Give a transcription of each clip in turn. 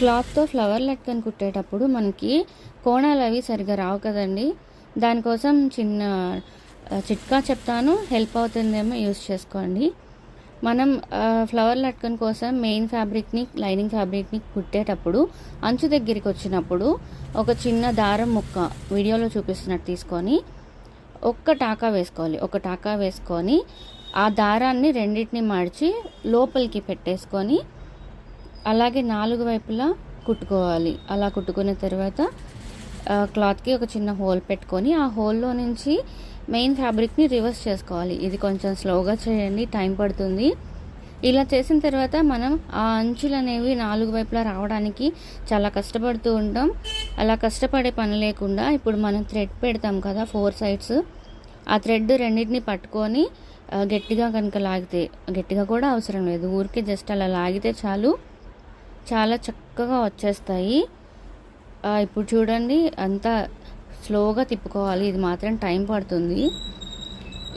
క్లాత్తో ఫ్లవర్ లెక్కను కుట్టేటప్పుడు మనకి కోణాలు అవి సరిగా రావు కదండి. దానికోసం చిన్న చిట్కా చెప్తాను. హెల్ప్ అవుతుందేమో యూస్ చేసుకోండి. మనం ఫ్లవర్ లట్కన్ కోసం మెయిన్ ఫ్యాబ్రిక్ని లైనింగ్ ఫ్యాబ్రిక్ని కుట్టేటప్పుడు అంచు దగ్గరికి వచ్చినప్పుడు ఒక చిన్న దారం ముక్క వీడియోలో చూపిస్తున్నట్టు తీసుకొని ఒక్క టాకా వేసుకోవాలి. ఒక టాకా వేసుకొని ఆ దారాన్ని రెండింటిని మడిచి లోపలికి పెట్టేసుకొని అలాగే నాలుగు వైపులా కుట్టుకోవాలి. అలా కుట్టుకున్న తర్వాత క్లాత్కి ఒక చిన్న హోల్ పెట్టుకొని ఆ హోల్లో నుంచి మెయిన్ ఫ్యాబ్రిక్ని రివర్స్ చేసుకోవాలి. ఇది కొంచెం స్లోగా చేయండి టైం పడుతుంది. ఇలా చేసిన తర్వాత మనం ఆ అంచులు అనేవి నాలుగు వైపులా రావడానికి చాలా కష్టపడుతూ ఉంటాం. అలా కష్టపడే పని లేకుండా ఇప్పుడు మనం థ్రెడ్ పెడతాం కదా ఫోర్ సైడ్స్. ఆ థ్రెడ్ రెండింటిని పట్టుకొని గట్టిగా కనుక లాగితే గట్టిగా కూడా అవసరం లేదు. ఊరికే జస్ట్ అలా లాగితే చాలు. చాలా చక్కగా వచ్చేస్తాయి. ఇప్పుడు చూడండి అంతా స్లోగా తిప్పుకోవాలి. ఇది మాత్రం టైం పడుతుంది.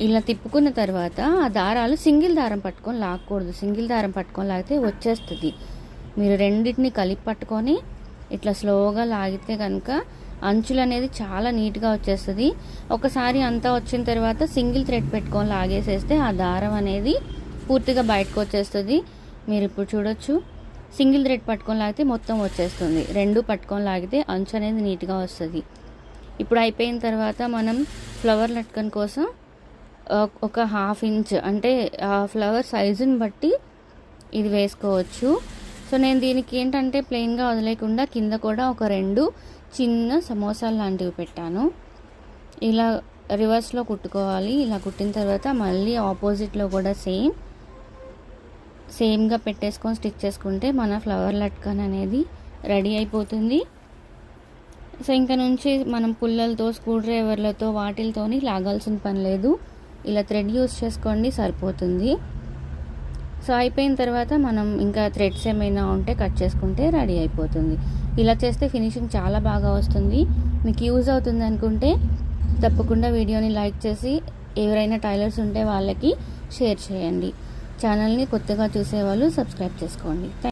ఇలా తిప్పుకున్న తర్వాత ఆ దారాలు సింగిల్ దారం పట్టుకొని లాక్కూడదు. సింగిల్ దారం పట్టుకొని లాగితే వచ్చేస్తుంది. మీరు రెండింటిని కలిపి పట్టుకొని ఇట్లా స్లోగా లాగితే కనుక అంచులు అనేది చాలా నీట్గా వచ్చేస్తుంది. ఒకసారి అంతా వచ్చిన తర్వాత సింగిల్ థ్రెడ్ పెట్టుకొని లాగేసేస్తే ఆ దారం అనేది పూర్తిగా బయటకు వచ్చేస్తుంది. మీరు ఇప్పుడు చూడొచ్చు. సింగిల్ థ్రెడ్ పట్టుకొని లాగితే మొత్తం వచ్చేస్తుంది. రెండు పట్టుకొని లాగితే అంచు అనేది నీట్గా వస్తుంది. ఇప్పుడు అయిపోయిన తర్వాత మనం ఫ్లవర్ లట్కన్ కోసం ఒక హాఫ్ ఇంచ్ అంటే ఆ ఫ్లవర్ సైజుని బట్టి ఇది వేసుకోవచ్చు. సో నేను దీనికి ఏంటంటే ప్లెయిన్గా వదిలేకుండా కింద కూడా ఒక రెండు చిన్న సమోసాలు లాంటివి పెట్టాను. ఇలా రివర్స్లో కుట్టుకోవాలి. ఇలా కుట్టిన తర్వాత మళ్ళీ ఆపోజిట్లో కూడా సేమ్ సేమ్గా పెట్టేసుకొని స్టిచ్ చేసుకుంటే మన ఫ్లవర్ లట్కన్ అనేది రెడీ అయిపోతుంది. సో ఇంకా నుంచి మనం పుల్లలతో స్క్రూ డ్రైవర్లతో వాటిలతోని లాగాల్సిన పని లేదు. ఇలా థ్రెడ్ యూస్ చేసుకోండి సరిపోతుంది. సో అయిపోయిన తర్వాత మనం ఇంకా థ్రెడ్స్ ఏమైనా ఉంటే కట్ చేసుకుంటే రెడీ అయిపోతుంది. ఇలా చేస్తే ఫినిషింగ్ చాలా బాగా వస్తుంది. మీకు యూజ్ అవుతుంది అనుకుంటే తప్పకుండా వీడియోని లైక్ చేసి ఎవరైనా టైలర్స్ ఉంటే వాళ్ళకి షేర్ చేయండి. ఛానల్ని కొత్తగా చూసేవాళ్ళు సబ్స్క్రైబ్ చేసుకోండి.